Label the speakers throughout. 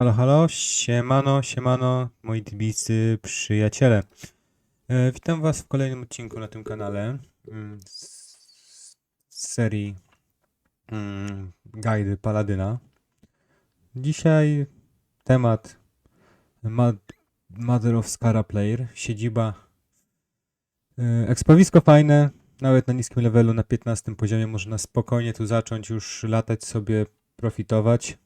Speaker 1: Halo, halo, siemano, siemano, moi tbisy przyjaciele. E, witam was w kolejnym odcinku na tym kanale mm, z, serii mm, Guidy Paladyna. Dzisiaj temat Ma Mother of Scara Player, siedziba. E, Ekspowisko fajne, nawet na niskim levelu, na 15 poziomie można spokojnie tu zacząć już latać sobie, profitować.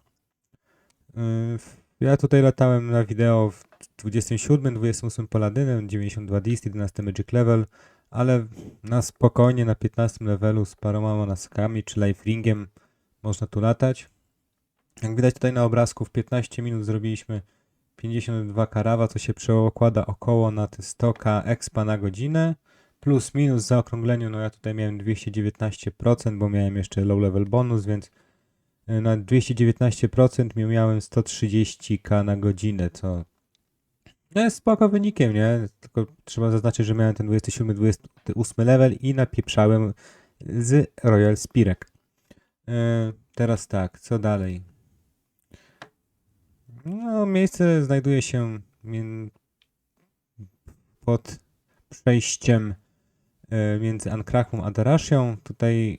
Speaker 1: Yy, Ja tutaj latałem na wideo w 27, 28 Paladynem, 92 Dist, 11 Magic Level, ale na spokojnie na 15 levelu z paroma monaskami czy life ringiem można tu latać. Jak widać tutaj na obrazku w 15 minut zrobiliśmy 52 karawa, co się przekłada około na te 100k expa na godzinę. Plus minus zaokrągleniu, no ja tutaj miałem 219%, bo miałem jeszcze low level bonus, więc y, na 219% mi- miałem 130k na godzinę, co no jest spoko wynikiem, nie? Tylko trzeba zaznaczyć, że miałem ten 27-28 level i napieprzałem z Royal Spirek. Y, Teraz tak, co dalej? No, miejsce znajduje się pod przejściem y, między Ankrachą a Darashią. Tutaj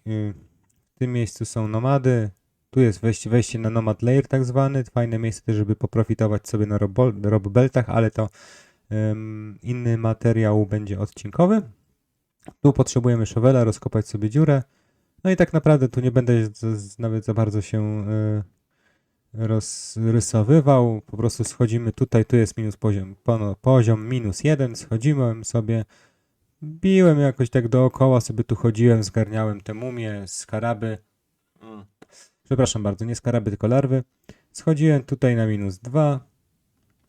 Speaker 1: w tym miejscu są nomady. Tu jest wejście, wejście na Nomad Layer tak zwany. Fajne miejsce też, żeby poprofitować sobie na robo- rob beltach, ale to ym, inny materiał będzie odcinkowy. Tu potrzebujemy szowela, rozkopać sobie dziurę. No i tak naprawdę tu nie będę z, z, nawet za bardzo się y, rozrysowywał. Po prostu schodzimy tutaj, tu jest minus poziom, poziom minus jeden. Schodzimy sobie. Biłem jakoś tak dookoła, sobie tu chodziłem, zgarniałem te mumie, skaraby. Mm. Przepraszam bardzo, nie skaraby, tylko larwy. Schodziłem tutaj na minus 2.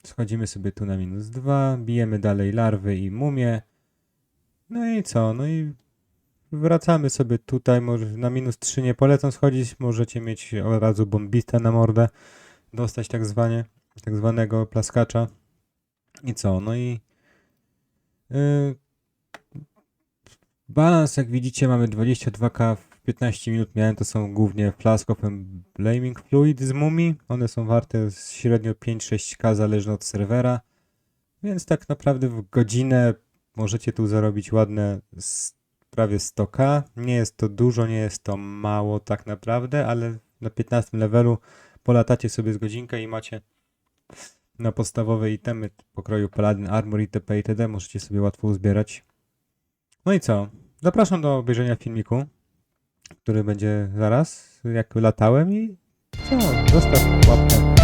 Speaker 1: Schodzimy sobie tu na minus 2. Bijemy dalej larwy i mumie. No i co? No i wracamy sobie tutaj. Może na minus 3 nie polecam schodzić. Możecie mieć od razu bombista na mordę. Dostać tak zwanie, tak zwanego plaskacza. I co? No i yy, balans, jak widzicie, mamy 22k w 15 minut miałem, to są głównie Flask of Blaming Fluid z Mumii. One są warte średnio 5-6k zależnie od serwera. Więc tak naprawdę w godzinę możecie tu zarobić ładne prawie 100k. Nie jest to dużo, nie jest to mało tak naprawdę, ale na 15 levelu polatacie sobie z godzinkę i macie na podstawowe itemy pokroju Paladin, Armor itp. itd. Możecie sobie łatwo uzbierać. No i co? Zapraszam do obejrzenia filmiku który będzie zaraz, jak latałem i co, zostaw łapkę.